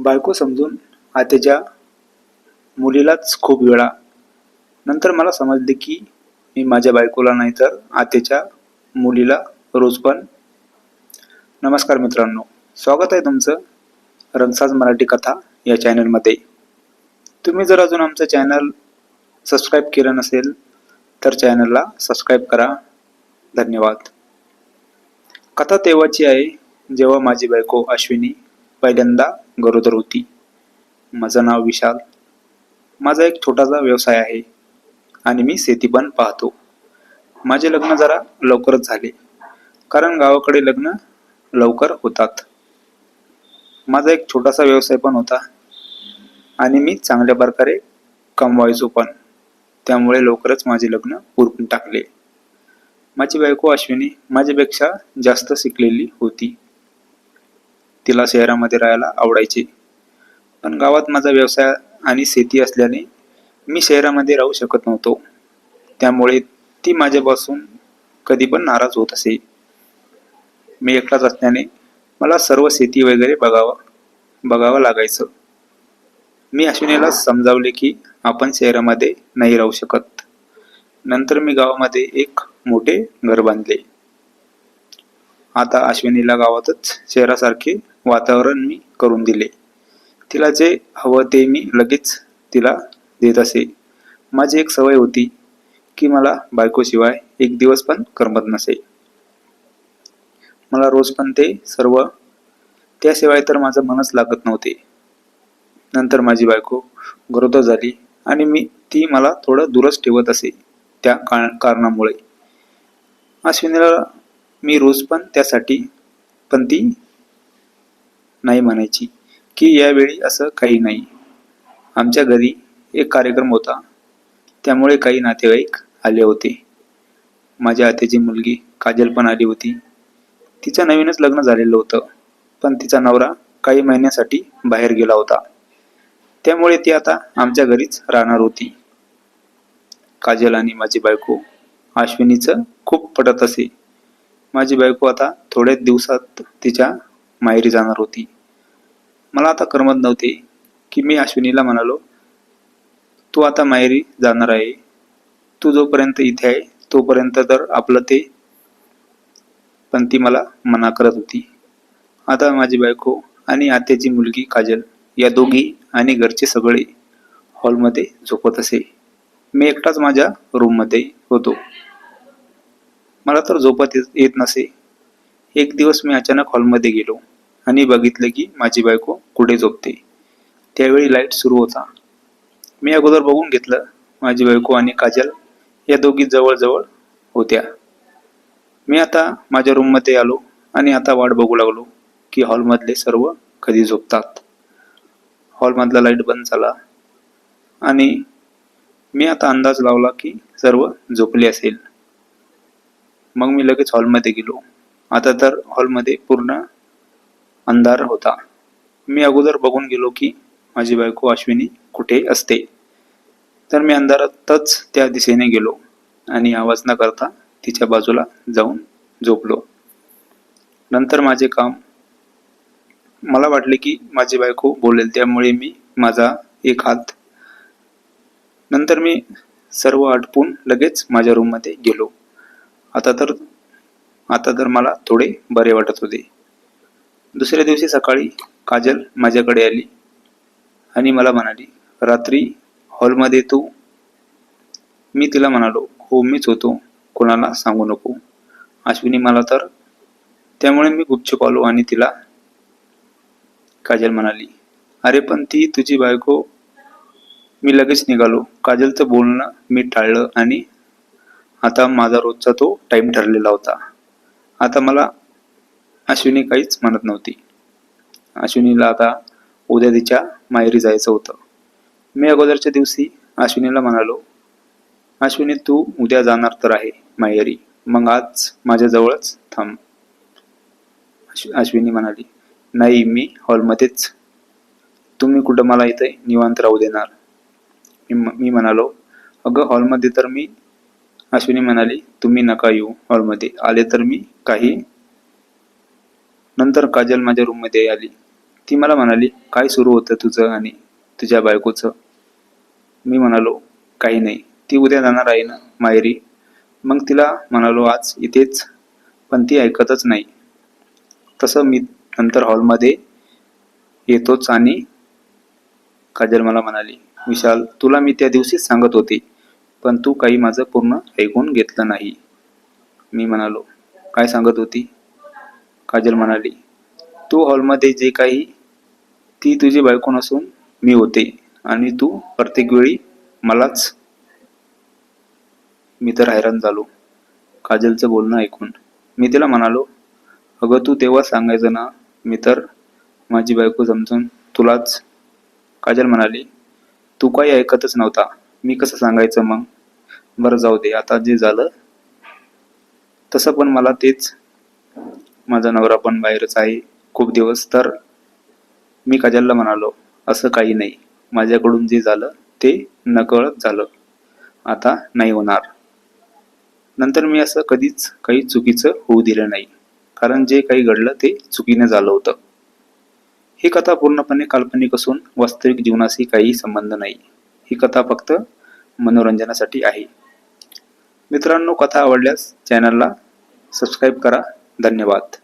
बायको समजून आतेच्या मुलीलाच खूप वेळा. नंतर मला समजले की मी माझ्या बायकोला नाही तर आत्याच्या मुलीला रोज पण. नमस्कार मित्रांनो स्वागत आहे तुमचं रंगसाज मराठी कथा या चॅनलमध्ये. तुम्ही जर अजून आमचं चॅनल सबस्क्राईब केलं नसेल तर चॅनलला सबस्क्राईब करा. धन्यवाद. कथा तेव्हाची आहे जेव्हा माझी बायको अश्विनी पहिल्यांदा गरोदर होती. माझं नाव विशाल. माझा एक छोटासा व्यवसाय आहे आणि मी शेती पण पाहतो. माझे लग्न जरा लवकरच झाले कारण गावाकडे लग्न लवकर होतात. माझा एक छोटासा व्यवसाय पण होता आणि मी चांगल्या प्रकारे कमवायचो पण. त्यामुळे लवकरच माझे लग्न उरकून टाकले. माझी बायको अश्विनी माझ्यापेक्षा जास्त शिकलेली होती. तिला शहरामध्ये राहायला आवडायचे. पण गावात माझा व्यवसाय आणि शेती असल्याने मी शहरामध्ये राहू शकत नव्हतो. त्यामुळे ती माझ्यापासून कधी पण नाराज होत असे. मी एकटाच असल्याने मला सर्व शेती वगैरे बघावं बघावं लागायचं. मी अश्विनीला समजावले की आपण शहरामध्ये नाही राहू शकत. नंतर मी गावामध्ये एक मोठे घर बांधले. आता अश्विनीला गावातच शहरासारखे वातावरण मी करून दिले. तिला जे हवं ते मी लगेच तिला देत असे. माझी एक सवय होती की मला बायकोशिवाय एक दिवस पण करमत नसे. मला रोज पण ते सर्व त्याशिवाय तर माझं मनच लागत नव्हते. नंतर माझी बायको गरोदर झाली आणि मी ती मला थोडं दूरच ठेवत असे त्या का- कारणामुळे. अश्विनीला मी रोज पण त्यासाठी पण ती नाही म्हणायची की यावेळी असं काही नाही. आमच्या घरी एक कार्यक्रम होता. त्यामुळे काही नातेवाईक आले होते. माझ्या आत्याची मुलगी काजल पण आली होती. तिचं नवीनच लग्न झालेलं होतं पण तिचा नवरा काही महिन्यासाठी बाहेर गेला होता. त्यामुळे ती आता आमच्या घरीच राहणार होती. काजल आणि माझी बायको अश्विनीचं खूप पटत असे. माझी बायको आता थोड्याच दिवसात तिच्या माहेरी जाणार होती. मला आता करमत नव्हते की मी अश्विनीला म्हणालो तू आता माहेरी जाणार आहे. तू जोपर्यंत इथे आहे तोपर्यंत तर आपलं ते पण ती मला मना करत होती. आता माझी बायको आणि आत्याची मुलगी काजल या दोघी आणि घरचे सगळे हॉलमध्ये झोपत असे. मी एकटाच माझ्या रूममध्ये होतो. मला तर झोपत येत- येत नसे. एक दिवस मी अचानक हॉलमध्ये गेलो. आणि बघितलं की माझी बायको कुठे झोपते. त्यावेळी लाइट सुरू होता. मी अगोदर बघून घेतलं माझी बायको आणि काजल या दोघी जवळजवळ होत्या. मी आता माझ्या रूममध्ये आलो आणि आता वाट बघू लागलो की हॉलमधले सर्व कधी झोपतात. हॉलमधला लाइट बंद झाला आणि मी आता अंदाज लावला की सर्व झोपले असेल. मग मी लगेच हॉलमध्ये गेलो. आता तर हॉलमध्ये पूर्ण अंधार होता. मी अगोदर बघून गेलो की माझी बायको अश्विनी कुठे असते. तर मी अंधारातच त्या दिशेने गेलो आणि आवाज न करता तिच्या बाजूला जाऊन झोपलो. नंतर माझे काम. मला वाटले की माझी बायको बोलेल त्यामुळे मी माझा एक हात. नंतर मी सर्व आटपून लगेच माझ्या रूममध्ये गेलो. आता तर आता तर मला थोडे बरे वाटत होते. दुसऱ्या दिवशी सकाळी काजल माझ्याकडे आली आणि मला म्हणाली रात्री हॉलमध्ये तू. मी तिला म्हणालो हो मीच होतो. कोणाला सांगू नको. अश्विनी मला तर त्यामुळे मी गुपचूप आलो. आणि तिला काजल म्हणाली अरे पण ती तुझी बायको. मी लगेच निघालो. काजलचं बोलणं मी टाळलं आणि आता माझा रोजचा तो टाईम ठरलेला होता. आता मला अश्विनी काहीच म्हणत नव्हती. अश्विनीला आता उद्या तिच्या माहेरी जायचं होतं. मी अगोदरच्या दिवशी अश्विनीला म्हणालो अश्विनी तू उद्या जाणार तर आहे माहेरी. मग आज माझ्याजवळच थांब. अश्विनी म्हणाली नाही मी हॉलमध्येच. तुम्ही कुठं मला इथे निवांत राहू देणार. मी मी म्हणालो अगं हॉलमध्ये तर मी अश्विनी म्हणाली तुम्ही नका येऊ हॉलमध्ये. आले तर मी काही नंतर काजल माझ्या रूममध्ये आली. ती मला म्हणाली काय सुरू होतं तुझं आणि तुझ्या बायकोचं? मी म्हणालो काही नाही. ती उद्या जाणार आहे ना मायरी मग तिला म्हणालो आज इथेच. पण ती ऐकतच नाही. तसं मी नंतर हॉलमध्ये येतोच आणि काजल मला म्हणाली विशाल तुला मी त्या दिवशीच सांगत होते पण तू काही माझं पूर्ण ऐकून घेतलं नाही. मी म्हणालो काय सांगत होती? काजल म्हणाली तू हॉलमध्ये जे काही ती तुझी बायको नसून मी होते आणि तू प्रत्येक वेळी मलाच मी तर हैराण झालो. काजलचं बोलणं ऐकून मी तिला म्हणालो अगं तू तेव्हा सांगायचं ना मी तर माझी बायको समजून तुलाच. काजल म्हणाली तू काही ऐकतच नव्हता. मी कसं सांगायचं मग? बरं जाऊ दे. आता जे झालं तसं पण मला तेच माझा नवरा पण बाहेरच आहे खूप दिवस तर मी काजलला म्हणालो असं काही नाही. माझ्याकडून जे झालं ते नकळत झालं. आता नाही होणार. नंतर मी असं कधीच काही चुकीचं होऊ दिलं नाही. कारण जे काही घडलं ते चुकीने झालं होतं. ही कथा पूर्णपणे काल्पनिक असून वास्तविक जीवनाशी काही संबंध नाही. ही कथा फक्त मनोरंजनासाठी आहे. मित्रांनो कथा आवडल्यास चॅनलला सबस्क्राईब करा. धन्यवाद.